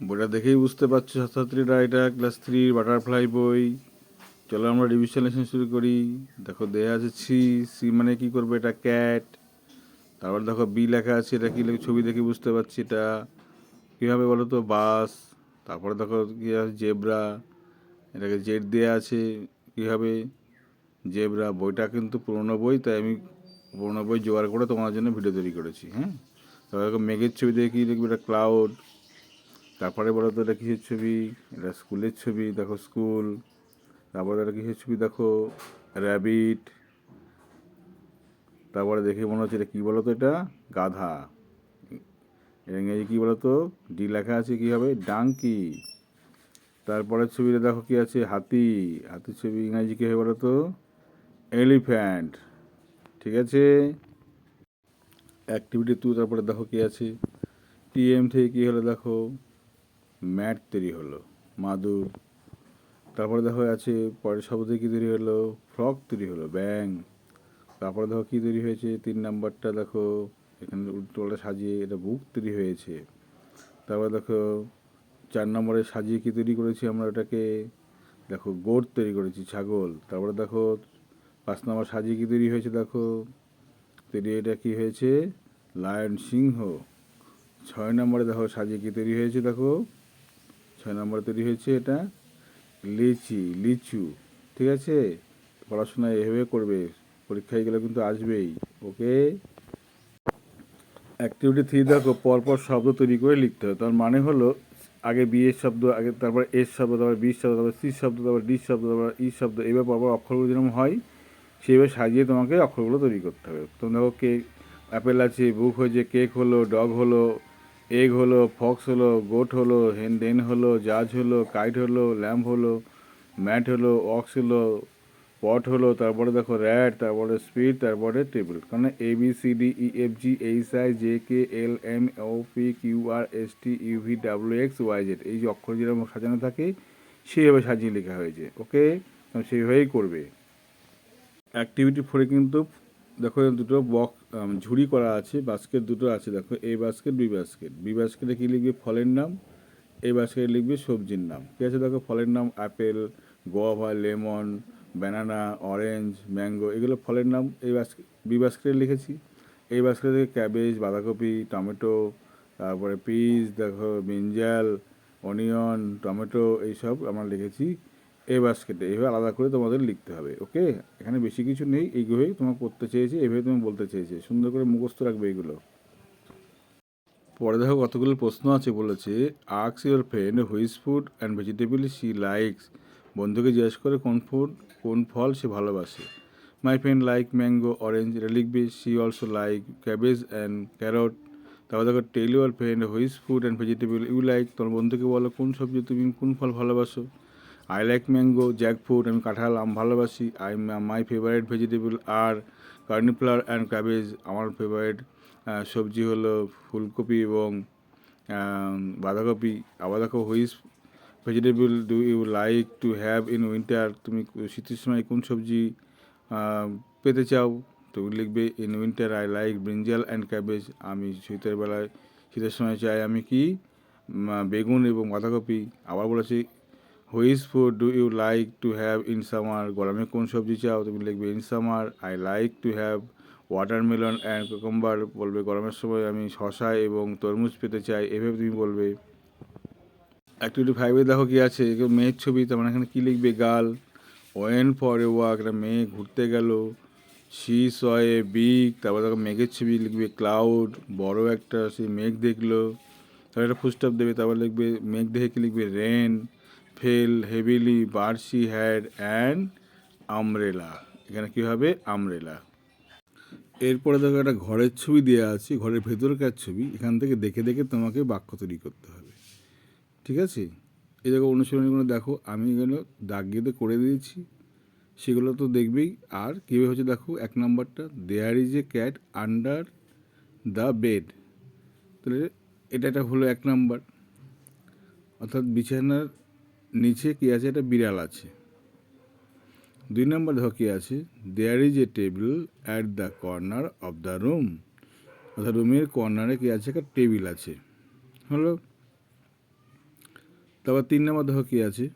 বইটা দেখেই বুঝতে পারছ ছাত্রছাত্রীরা, এটা ক্লাস থ্রির বাটারফ্লাই বই। চলো আমরা রিভিশন লেসন শুরু করি। দেখো, দেয়া আছে সি সি মানে কি করবে? এটা ক্যাট তারপর দেখো বি লেখা আছে, এটা কি ছবি দেখে বুঝতে পারছি এটা। কীভাবে বলো তো? বাস। তারপরে দেখো, কি আছে? জেব্রা। এটাকে জেড দেওয়া আছে, কীভাবে? জেব্রা। বইটা কিন্তু পুরোনো বই, তাই আমি পুরোনো বই জোগাড় করে তোমার জন্য ভিডিও তৈরি করেছি হ্যাঁ? তারপর দেখো, মেঘের ছবি দেখে কী দেখবে এটা ক্লাউড তারপরে বলো তো, এটা কিসের ছবি? এটা স্কুলের ছবি, দেখো স্কুল। তারপরে এটা কিসের ছবি, দেখো? র্যাবিট। তারপরে দেখে মনে হচ্ছে এটা কী বলো তো এটা? গাধা। ইংরেজি কী বলো তো? ডি লেখা আছে কী হবে? ডাঙ্কি। তারপরের ছবিটা দেখো কি আছে? হাতি। হাতির ছবি ইংরাজি কী হবে বলো তো? এলিফ্যান্ট। ঠিক আছে? অ্যাক্টিভিটি টু, তারপরে দেখো কী আছে? টিএম থেকে কী হলো দেখো? ম্যাট তৈরি হলো, মাদুর। তারপরে দেখো আছে, পরের শব্দ কী তৈরি হলো? ফ্রক তৈরি হলো, ব্যাং। তারপরে দেখো কী তৈরি হয়েছে? তিন নাম্বারটা দেখো, এখানে উল্টোটা সাজিয়ে এটা বুক তৈরি হয়েছে। তারপরে দেখো, চার নম্বরে সাজিয়ে কী তৈরি করেছি আমরা ওটাকে? দেখো, গোট তৈরি করেছি, ছাগল। তারপরে দেখো, পাঁচ নম্বর সাজিয়ে কী তৈরি হয়েছে দেখো? তৈরি এটা কী হয়েছে? লায়ন সিংহ। ছয় নম্বরে দেখো সাজিয়ে কী তৈরি হয়েছে দেখো? ছয় নম্বরে তৈরি হয়েছে এটা। লিচি, লিচু, ঠিক আছে? পড়াশোনা এভাবে করবে, পরীক্ষায় গেলে কিন্তু আসবেই, ওকে? অ্যাক্টিভিটি থ্রি দেখো, পরপর শব্দ তৈরি করে লিখতে হবে। তার মানে হলো, আগে বি এর শব্দ, আগে তারপর এস শব্দ, তারপর বি শব্দ, তারপর সি শব্দ, তারপর ডি শব্দ, তারপর ই শব্দ এইভাবে পরপর অক্ষরগুলো যেরকম হয় সেইভাবে সাজিয়ে তোমাকে অক্ষরগুলো তৈরি করতে হবে। তুমি দেখো কেক অ্যাপেল আছে, বুক হয়েছে, কেক হলো, ডগ হলো এগ হলো, ফক্স হলো, গোট হলো ডেন হলো, জাজ হলো, কাইট হলো, ল্যাম্প হলো, ম্যাট হলো, অক্স হলো, পট হলো, তারপরে দেখো র্যাট, তারপরে স্পিড, তারপরে টেবিল। কারণ A B C D E F G H I J K L M O P Q R S T U V W X Y Z এই যে অক্ষর যেরকম সাজানো থাকে, সেইভাবে সাজিয়ে লেখা হয়েছে ওকে সেইভাবেই করবে। অ্যাক্টিভিটি ফোরে কিন্তু দেখো দুটো বক ঝুড়ি করা আছে বাস্কেট দুটো আছে, দেখো A basket B basket B বাস্কেটে কী লিখবে? ফলের নাম। এই বাস্কেটে লিখবে সবজির নাম। ঠিক আছে, দেখো, ফলের নাম apple guava lemon banana orange mango এগুলো ফলের নাম। এই বাস্কেট বি বাস্কেটে লিখেছি। এই বাস্কেটে থেকে ক্যাবেজ বাঁধাকপি, টমেটো, তারপরে পিস দেখো ব্রিঞ্জাল অনিয়ন টমেটো, এইসব আমরা লিখেছি। এই বাস্কেটে এইভাবে আলাদা করে তোমাদের লিখতে হবে, ওকে? এখানে বেশি কিছু নেই এইভাবেই তোমার করতে চেয়েছে এইভাবে তুমি বলতে চেয়েছে, সুন্দর করে মুখস্থ রাখবে এইগুলো পরে দেখো কতগুলো প্রশ্ন আছে বলেছে আক্স your friend which food and vegetable she likes বন্ধুকে জিজ্ঞেস করে কোন ফুড কোন ফল সে ভালোবাসে। My friend like mango orange এটা লিখবে she also like cabbage and carrot তারপর দেখো tell your friend which food and vegetable you like তোমার বন্ধুকে বলো, কোন সবজি তুমি, কোন ফল ভালোবাসো? I like mango jackfruit আমি কাঁঠাল, আম ভালোবাসি। I my favourite vegetable are cauliflower and cabbage আমার ফেভারিট সবজি হলো ফুলকপি এবং বাঁধাকপি। আবার দেখো which vegetable do you like to have in winter তুমি শীতের সময় কোন সবজি পেতে চাও? তুমি লিখবে in winter I like brinjal and cabbage আমি শীতের বেলায়, শীতের সময় চাই আমি কি বেগুন এবং বাঁধাকপি। আবার বলেছি which food do you like to have in summer গরমে কোন সবজি চাও? তুমি লিখবে in summer I like to have watermelon and cucumber বলবে। গরমের সময় আমি শশা এবং তরমুজ পেতে চাই, এভাবে তুমি বলবে। একটু অ্যাক্টিভিটি ফাইভে দেখো কী আছে মেয়ের ছবি, তার মানে এখানে কী লিখবে? গাল। ওয়েন ফর এ ওয়াক একটা মেয়ে ঘুরতে গেল। সি সয়ে বিগ তারপর দেখো মেঘের ছবি লিখবে ক্লাউড বড় একটা সেই মেঘ দেখল। তারপর একটা ফুস্টপ দেবে, তারপর লিখবে, মেঘ দেখে কি লিখবে? রেন ফেল, হেভিলি, বার্সি হ্যাড অ্যান্ড আমরেলা। এখানে কী হবে? আমরেলা। এরপরে দেখো একটা ঘরের ছবি দেওয়া আছে, ঘরের ভেতরকার ছবি। এখান থেকে দেখে দেখে তোমাকে বাক্য তৈরি করতে হবে। ঠিক আছে? এই দেখো অনুশীলনীগুলো দেখো, আমি এগুলো দাগ গেঁথে করে দিয়েছি। সেগুলো তো দেখবেই। আর কীভাবে হচ্ছে দেখো, এক নম্বরটা there is a cat under the bed তাহলে এটা একটা হলো এক নাম্বার। অর্থাৎ বিছানার নিচে কী আছে? একটা বিড়াল আছে। দুই নম্বর দেখো কী আছে? There is a table at the corner of the room অর্থাৎ রুমের কর্নারে কী আছে? একটা টেবিল আছে। হলো? তারপর তিন নম্বর দেখো কী আছে?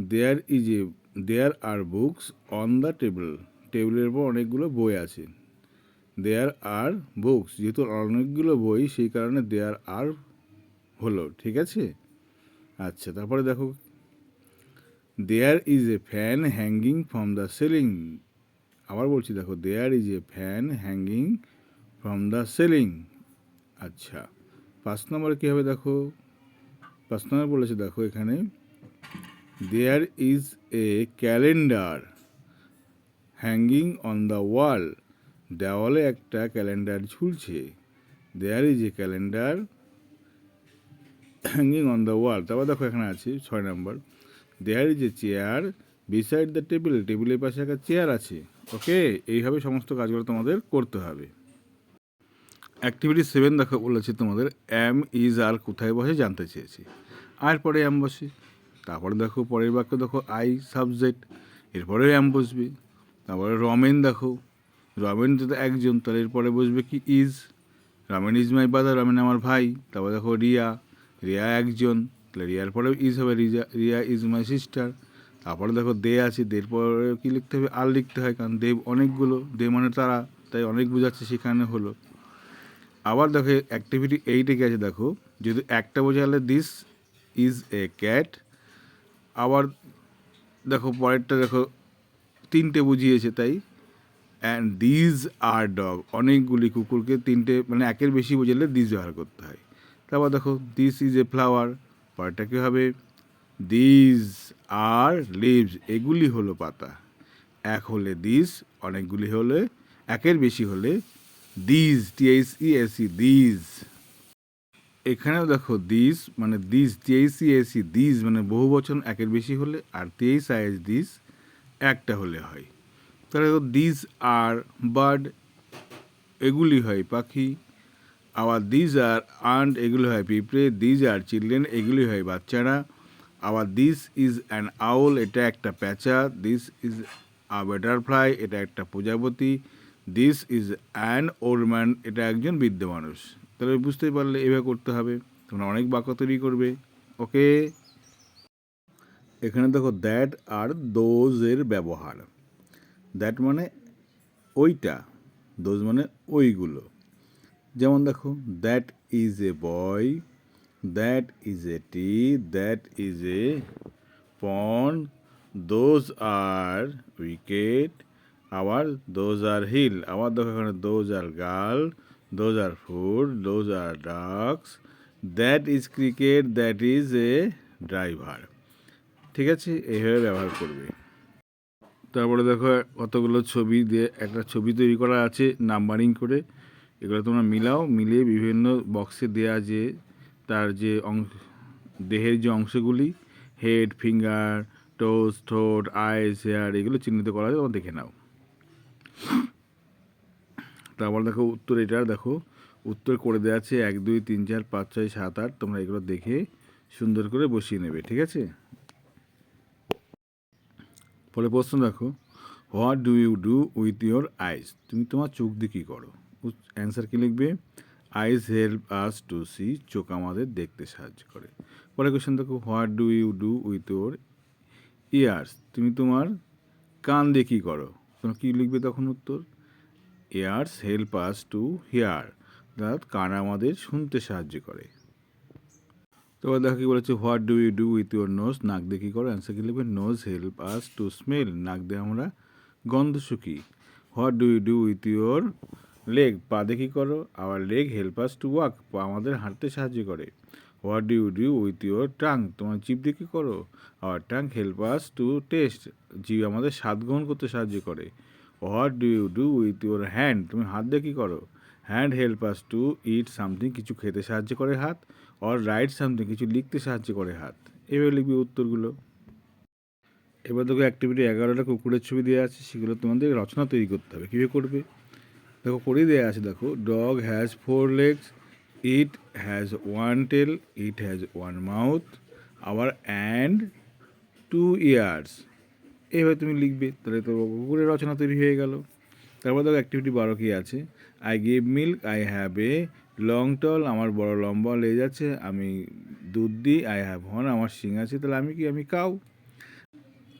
There is a there are books on the table টেবিলের উপর অনেকগুলো বই আছে। দেয়ার আর বুকস যেহেতু অনেকগুলো বই, সেই কারণে দেয়ার আর হলো। ঠিক আছে? আচ্ছা তারপরে দেখো। There is a fan hanging from the ceiling আবার বলছি, দেখো there is a fan hanging from the ceiling আচ্ছা পাঁচ নম্বরে কী হবে দেখো? পাঁচ নম্বর বলেছে দেখো এখানে there is a calendar hanging on the wall দেওয়ালে একটা ক্যালেন্ডার ঝুলছে। There is a calendar hanging on the wall তারপর দেখো এখানে আছে, ছয় নম্বর। There is a chair beside the table টেবিলের পাশে একটা চেয়ার আছে। ওকে এইভাবে সমস্ত কাজগুলো তোমাদের করতে হবে। অ্যাক্টিভিটি সেভেন দেখো বলেছে তোমাদের এম ইজ আর কোথায় বসে জানতে চেয়েছি। আর পরে এম বসে। তারপরে দেখো পরের বাক্য দেখো আই সাবজেক্ট এরপরে এম বসবে। তারপরে রমেন দেখো। রমেন যদি একজন, তাহলে এরপরে বসবে কি is Ramen is my brother Ramen আমার ভাই। তারপর দেখো রিয়া রিয়া একজন, তাহলে রিয়ার পরেও ইজ হবে রিজা রিয়া ইজ মাই সিস্টার তারপরে দেখো দে আছে, দের পরে কী লিখতে হবে? আর লিখতে হয়, কারণ দেব অনেকগুলো, দে মানে তারা, তাই অনেক বোঝাচ্ছে সেখানে হলো। আবার দেখো অ্যাক্টিভিটি এইটে গেছে দেখো, যদি একটা বোঝালে দিস ইজ এ ক্যাট আবার দেখো পরেরটা দেখো তিনটে বুঝিয়েছে তাই। অ্যান্ড দিজ আর ডগ অনেকগুলি কুকুরকে তিনটে মানে একের বেশি বোঝালে দিজ ব্যবহার করতে হয়। তারপর দেখো দিস ইজ এ ফ্লাওয়ার পরেরটা কী হবে? দিজ আর লিভস এগুলি হলো পাতা। এক হলে দিস অনেকগুলি হলে, একের বেশি হলে টিএইচ ই এস দিজ এখানেও দেখো দিস মানে দিস ই এস দিস মানে বহু বচন, একের বেশি হলে, আর T H I S this একটা হলে হয়। তাহলে দিস আর বার্ড এগুলি হয় পাখি। আবার দিজ আর আন্ট এগুলি হয় পিঁপড়ে দিজ আর চিলড্রেন এগুলি হয় বাচ্চারা। আবার দিস ইজ অ্যান আউল এটা একটা প্যাঁচা। দিস ইজ আ বাটারফ্লাই এটা একটা প্রজাপতি। This is an old man এটা একজন বৃদ্ধ মানুষ। তাহলে বুঝতেই পারলে এভাবে করতে হবে। তোমরা অনেক বাক্য তৈরি করবে। ওকে? এখানে দেখো দ্যাট আর দোজের ব্যবহার। দ্যাট মানে ওইটা। দোজ মানে ওইগুলো। যেমন দেখো that is a boy that is a tea that is a pawn those are wicket আবার দোজ আর হিল আবার দেখো এখানে those are girl those are food those are ducks that is cricket that is a driver ঠিক আছে? এইভাবে ব্যবহার করবে। তারপরে দেখো কতগুলো ছবি দিয়ে একটা ছবি তৈরি করা আছে নাম্বারিং করে। এগুলো তোমরা মিলাও, মিলিয়ে বিভিন্ন বক্সে দেওয়া যে তার যে অংশ, দেহের যে অংশগুলি হেড ফিঙ্গার টোস ঠোঁট আইস হেয়ার এগুলো চিহ্নিত করা আছে তোমরা দেখে নাও। তারপর দেখো উত্তর এটার দেখো উত্তর করে দেওয়া আছে এক, দুই, তিন, চার, পাঁচ, ছয়, সাত, আট, তোমরা এগুলো দেখে সুন্দর করে বসিয়ে নেবে, ঠিক আছে? পরে প্রশ্ন দেখো what do you do with your eyes তুমি তোমার চোখ দিয়ে কী করো? অ্যান্সার কী লিখবে? Eyes help us to see চোখ আমাদের দেখতে সাহায্য করে। পরে কোয়েশ্চেন দেখো what do you do with your ears তুমি তোমার কান দিয়ে কী করো? তোমরা কী লিখবে তখন উত্তর? Ears help us to hear অর্থাৎ কান আমাদের শুনতে সাহায্য করে। তারপর দেখো কি বলেছে what do you do with your nose নাক দিয়ে কী করো? অ্যান্সার কী লিখবে? Nose help us to smell নাক দিয়ে আমরা গন্ধ শুকি। What do you do with your leg, পা দেখি করো। আবার leg help us to walk পা আমাদের হাঁটতে সাহায্য করে। What do do with your tongue তোমার জিভ দেখি করো। আবার tongue help us to taste জিভ আমাদের স্বাদ গ্রহণ করতে সাহায্য করে। What do you do with your hand তুমি হাত কী করো। Hand help us to eat something কিছু খেতে সাহায্য করে হাত অর রাইট সামথিং কিছু লিখতে সাহায্য করে হাত। এভাবে লিখবি উত্তরগুলো। এবার দেখো অ্যাক্টিভিটি এগারোটা কুকুরের ছবি দেওয়া আছে, সেগুলো তোমাদের রচনা তৈরি করতে হবে। কীভাবে করবে? দেখো, করেই দেওয়া আছে, দেখো। Dog has four legs it has one tail it has one mouth আবার অ্যান্ড টু ইয়ার্স এইভাবে তুমি লিখবে, তাহলে তো কুকুরের রচনা তৈরি হয়ে গেল। তারপর দেখো অ্যাক্টিভিটি বারো কী আছে? I give milk I have a long tall আমার বড় লম্বা লেজ আছে, আমি দুধ দিই আই হ্যাভ হর্ন আমার শিং আছে, তাহলে আমি কি, আমি cow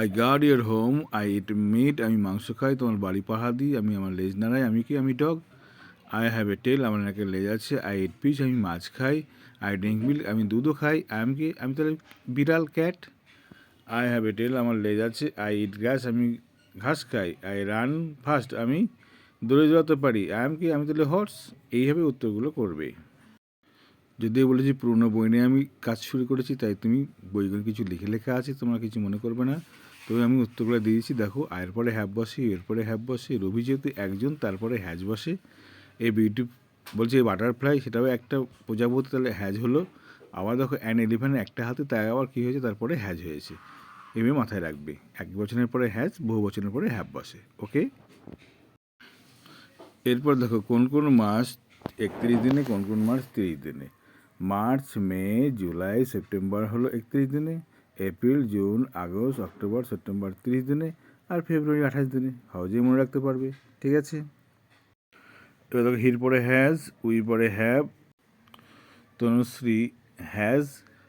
I guard your home I eat meat আমি মাংস খাই। তোমার বাড়ি পাহা দিই। আমি আমার লেজ নাড়াই। আমি কি? আমি dog. I have a tail আমার নাকি লেজ আছে। আই ইট পিচ আমি মাছ খাই। আই ড্রিঙ্ক মিল্ক আমি দুধও খাই। আই এম কি? আমি তাহলে বিড়াল cat I have a tail আমার লেজ আছে। আই ইট গ্যাস আমি ঘাস খাই। আই রান ফাস্ট আমি দৌড়ে দৌড়াতে পারি। আই এম কি? আমি তাহলে হর্স এইভাবে উত্তরগুলো করবে। যদিও বলেছি পুরোনো বই নিয়ে আমি কাজ শুরু করেছি, তাই তুমি বইগুলো কিছু লিখে লেখা আছে, তোমরা কিছু মনে করবে না। তবে আমি উত্তরগুলো দিয়েছি দেখো আয়ের পরে হ্যাপ বসে এর পরে হ্যাপ বসে, রবি যেহেতু একজন, তারপরে হ্যাজ বসে। এই বিউটি বলছে বাটারফ্লাই সেটাও একটা প্রজাপতি, তাহলে হ্যাজ হলো। আবার দেখো অ্যান এলিফ্যান্ট একটা হাতে, তাই আবার কী হয়েছে? তারপরে হ্যাজ হয়েছে। এভাবে মাথায় রাখবে। এক বছরের পরে হ্যাজ বহু বছরের পরে হ্যাপ বসে। ওকে এরপর দেখো, কোন কোন মাস একত্রিশ দিনে, কোন কোন মাস তিরিশ দিনে? মার্চ, মে, জুলাই, সেপ্টেম্বর হলো একত্রিশ দিনে। April, June, August, October, September, তিরিশ দিনে আর ফেব্রুয়ারি আঠাশ দিনে। সহজেই মনে রাখতে পারবে, ঠিক আছে? এবার দেখো, হির পরে হ্যাজ উই পরে have Tanushree has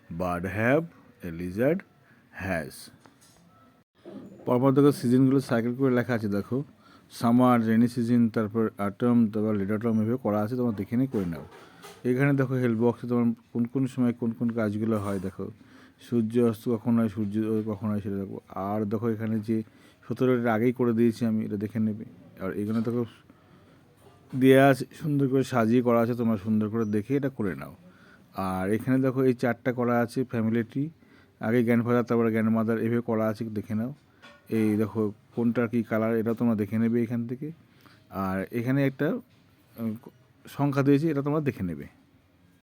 bird have a lizard has পরপর দেখো, সিজনগুলো সাইকেল করে লেখা আছে, দেখো। সামার, রেনি সিজন, তারপর আটম, তারপর লেট আটম এভাবে করা আছে, তোমার দেখে নিয়ে করে নাও। এখানে দেখো হেল্প বক্সে তোমার কোন কোন সময় কোন কোন কাজগুলো হয়, দেখো। সূর্য অস্ত কখন হয়, সূর্য কখন হয় সেটা দেখো আর দেখো এখানে যে সতেরোটার আগেই করে দিয়েছি আমি, এটা দেখে নেবে। আর এখানে দেখো দেওয়া আছে, সুন্দর করে সাজিয়ে করা আছে, তোমরা সুন্দর করে দেখে এটা করে নাও। আর এখানে দেখো এই চারটা করা আছে ফ্যামিলি ট্রি আগে গ্র্যান্ডফাদার তারপরে গ্র্যান্ডমাদার এভাবে করা আছে, দেখে নাও। এই দেখো কোনটা কী কালার এটা তোমরা দেখে নেবে এখান থেকে। আর এখানে একটা সংখ্যা দিয়েছি, এটা তোমরা দেখে নেবে।